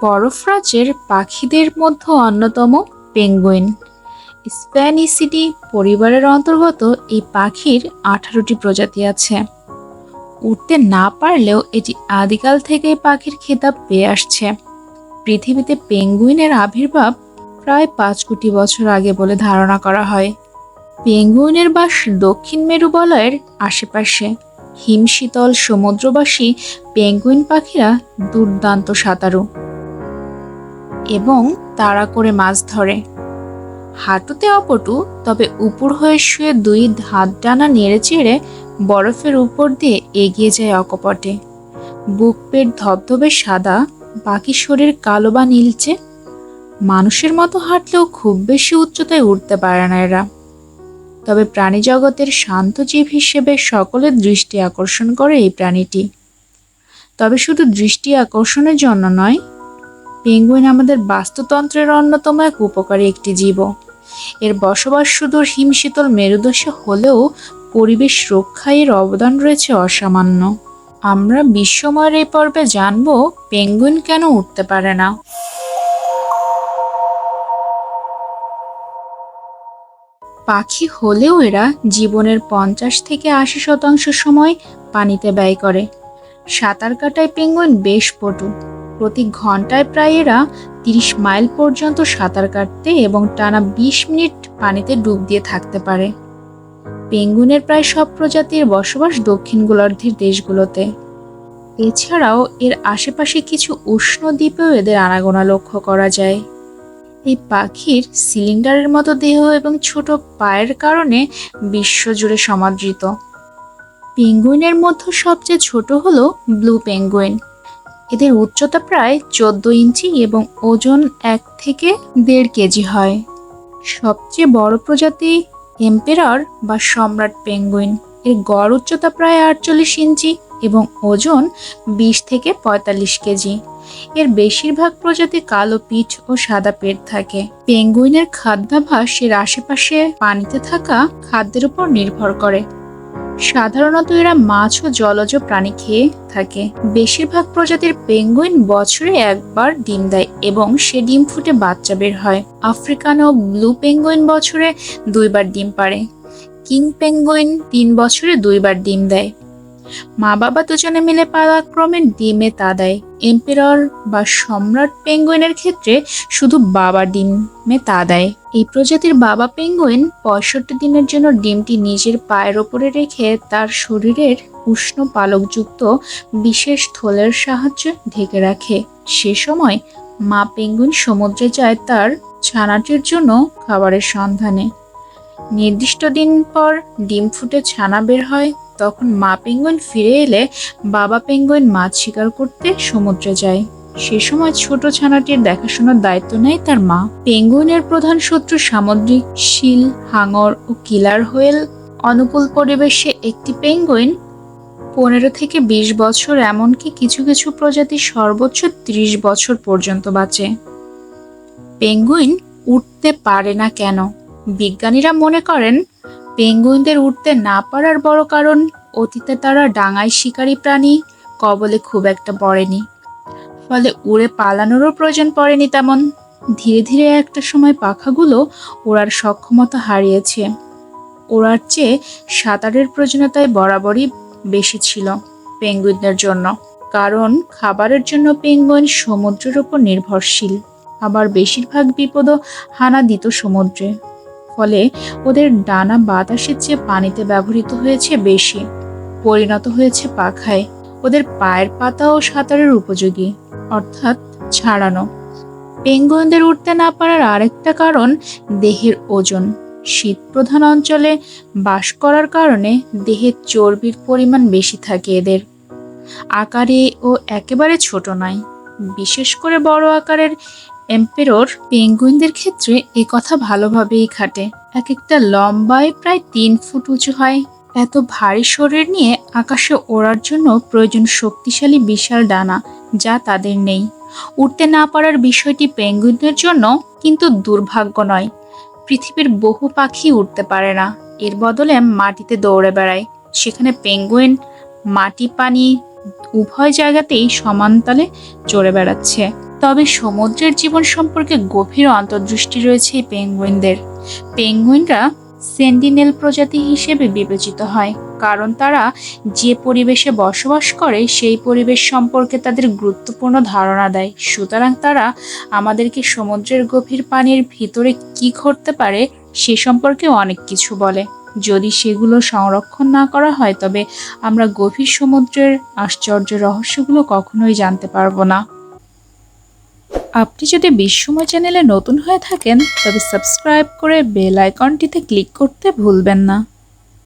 বরফরাজের পাখিদের মধ্যে অন্যতম পেঙ্গুইন। স্প্যানিসিডি পরিবারের অন্তর্গত এই পাখির আঠারোটি প্রজাতি আছে। উঠতে না পারলেও এটি আদিকাল থেকে পাখির খেতাব পেয়ে আসছে। পৃথিবীতে পেঙ্গুইনের আবির্ভাব প্রায় পাঁচ কোটি বছর আগে বলে ধারণা করা হয়। পেঙ্গুইনের বাস দক্ষিণ মেরু বলয়ের আশেপাশে। হিমশীতল সমুদ্রবাসী পেঙ্গুইন পাখিরা দুর্দান্ত সাঁতারু। এবং তাড়া করে মাছ ধরে। হাঁটুতে অপটু, তবে উপর হয়ে শুয়ে দুই হাত ডানা নেড়ে চেড়ে বরফের উপর দিয়ে এগিয়ে যায় অকপটে। বুক পেট ধবধবে সাদা, বাকি শরীর কালো বা নীলচে। মানুষের মতো হাঁটলেও খুব বেশি উচ্চতায় উঠতে পারে না এরা। তবে প্রাণী জগতের শান্ত জীব হিসেবে সকলের দৃষ্টি আকর্ষণ করে এই প্রাণীটি। তবে শুধু দৃষ্টি আকর্ষণের জন্য নয় পেঙ্গুইন আমাদের বাস্তুতন্ত্রের অন্যতম এক উপকারী একটি জীব। এর বসবাস সুদূর হিমশীতল মেরুদশে হলেও পরিবেশ রক্ষায় এর অবদান রয়েছে অসামান্য। আমরা বিশ্বময়ের এই পর্বে জানব পেঙ্গুইন কেন উঠতে পারে না। পাখি হলেও এরা জীবনের পঞ্চাশ থেকে আশি শতাংশ সময় পানিতে ব্যয় করে। সাঁতার কাটায় পেঙ্গুইন বেশ পটু। প্রতি ঘন্টায় প্রায় এরা তিরিশ মাইল পর্যন্ত সাঁতার কাটতে এবং টানা বিশ মিনিট পানিতে ডুব দিয়ে থাকতে পারে। পেঙ্গুনের প্রায় সব প্রজাতির বসবাস দক্ষিণ গোলার্ধের দেশগুলোতে। এছাড়াও এর আশেপাশে কিছু উষ্ণ দ্বীপেও এদের আনাগোনা লক্ষ্য করা যায়। এই পাখির সিলিন্ডারের মতো দেহ এবং ছোট পায়ের কারণে বিশ্বজুড়ে সমাদৃত। পেঙ্গুইনের মধ্যে সবচেয়ে ছোট হলো ব্লু পেঙ্গুইন। এদের উচ্চতা প্রায় চোদ্দ ইঞ্চি এবং ওজন এক থেকে দেড় কেজি হয়। সবচেয়ে বড় প্রজাতি এম্পেরর বা সম্রাট পেঙ্গুইন। এর গড় উচ্চতা প্রায় আটচল্লিশ ইঞ্চি এবং ওজন বিশ থেকে পঁয়তাল্লিশ কেজি। এর বেশিরভাগ প্রজাতি কালো পিঠ ও সাদা পেট থাকে। পেঙ্গুইনের খাদ্যাভাস এর আশেপাশে পানিতে থাকা খাদ্যের উপর নির্ভর করে। সাধারণত এরা মাছ ও জলজ প্রাণী খেয়ে থাকে। বেশিরভাগ প্রজাতির পেঙ্গুইন বছরে একবার ডিম দেয় এবং সে ডিম ফুটে বাচ্চা বের হয়। আফ্রিকান ও ব্লু পেঙ্গুইন বছরে দুইবার ডিম পারে কিং পেঙ্গুইন তিন বছরে দুইবার ডিম দেয়। মা বাবা দুজনে মিলে পালাক্রমে ডিমে তা দেয়। এম্পেরর বা সম্রাট পেঙ্গুইনের ক্ষেত্রে শুধু বাবা ডিমে তা দেয়। এই প্রজাতির বাবা পেঙ্গুইন পঁয়ষট্টি দিনের জন্য ডিমটি নিজের পায়ের ওপরে রেখে তার শরীরের উষ্ণ পালকযুক্ত বিশেষ থলের সাহায্যে ঢেকে রাখে। সে সময় মা পেঙ্গুইন সমুদ্রে যায় তার ছানাটির জন্য খাবারের সন্ধানে। নির্দিষ্ট দিন পর ডিম ফুটে ছানা বের হয়। তখন মা পেঙ্গুইন ফিরে এলে বাবা পেঙ্গুইন মাছ শিকার করতে সমুদ্রে যায়। সে সময় ছোট ছানাটির দেখাশোনার দায়িত্ব নেয় তার মা। পেঙ্গুইনের প্রধান শত্রু সামুদ্রিক শিল, হাঙর ও কিলার হোয়েল। অনুকূল পরিবেশে একটি পেঙ্গুইন পনেরো থেকে বিশ বছর এমনকি কিছু কিছু প্রজাতি সর্বোচ্চ ত্রিশ বছর পর্যন্ত বাঁচে। পেঙ্গুইন উঠতে পারে না কেন? বিজ্ঞানীরা মনে করেন পেঙ্গুইনদের উঠতে না পারার বড় কারণ, অতীতে তারা ডাঙায় শিকারী প্রাণী, কবলে খুব একটা পড়েনি। ফলে উড়ে পালানোরও প্রয়োজন পড়েনি তেমন। ধীরে ধীরে একটা সময় পাখাগুলো ওড়ার সক্ষমতা হারিয়েছে। ওড়ার চেয়ে সাঁতারের প্রয়োজনীয়তায় বরাবরই বেশি ছিল পেঙ্গুইনদের জন্য। কারণ খাবারের জন্য পেঙ্গুইন সমুদ্রের উপর নির্ভরশীল। আবার বেশিরভাগ বিপদও হানা দিত সমুদ্রে। ফলে ওদের ডানা বাতাসের চেয়ে পানিতে ব্যবহৃত হয়েছে বেশি। পরিণত হয়েছে পাখায়। ওদের পায়ের পাতাও সাঁতারের উপযোগী, অর্থাৎ ছাড়ানো। পেঙ্গুইনদের উঠতে না পারার আরেকটা কারণ দেহের ওজন। শীত প্রধান অঞ্চলে বাস করার কারণে দেহের চর্বির পরিমাণ বেশি থাকে এদের। আকারে ও একেবারে ছোট নয়, বিশেষ করে বড় আকারের এম্পেরর পেঙ্গুইনদের ক্ষেত্রে এ কথা ভালোভাবেই খাটে। এক একটা লম্বায় প্রায় তিন ফুট উঁচু হয়। এত ভারী শরীর নিয়ে আকাশে ওড়ার জন্য প্রয়োজন শক্তিশালী বিশাল ডানা, যা তাদের নেই। উঠতে না পারার বিষয়টি পেঙ্গুইনদের জন্য কিন্তু দুর্ভাগ্য নয়। পৃথিবীর বহু পাখি উঠতে পারে না। এর বদলে মাটিতে দৌড়ে বেড়ায়। সেখানে পেঙ্গুইন, মাটি পানি উভয় জায়গাতেই সমানতালে চড়ে বেড়াচ্ছে। তবে সমুদ্রের জীবন সম্পর্কে গভীর অন্তর্দৃষ্টি রয়েছে এই পেঙ্গুইনদের। পেঙ্গুইনরা সেন্ডিনেল প্রজাতি হিসেবে বিবেচিত হয়, কারণ তারা যে পরিবেশে বসবাস করে সেই পরিবেশ সম্পর্কে তাদের গুরুত্বপূর্ণ ধারণা দেয়। সুতরাং তারা আমাদেরকে সমুদ্রের গভীর পানির ভিতরে কি ঘটতে পারে সে সম্পর্কে অনেক কিছু বলে। যদি সেগুলো সংরক্ষণ না করা হয়, তবে আমরা গভীর সমুদ্রের আশ্চর্য রহস্যগুলো কখনোই জানতে পারব না। আপনি যদি বিশ্বময় চ্যানেলে নতুন হয়ে থাকেন, তবে সাবস্ক্রাইব করে বেল আইকনটিতে ক্লিক করতে ভুলবেন না।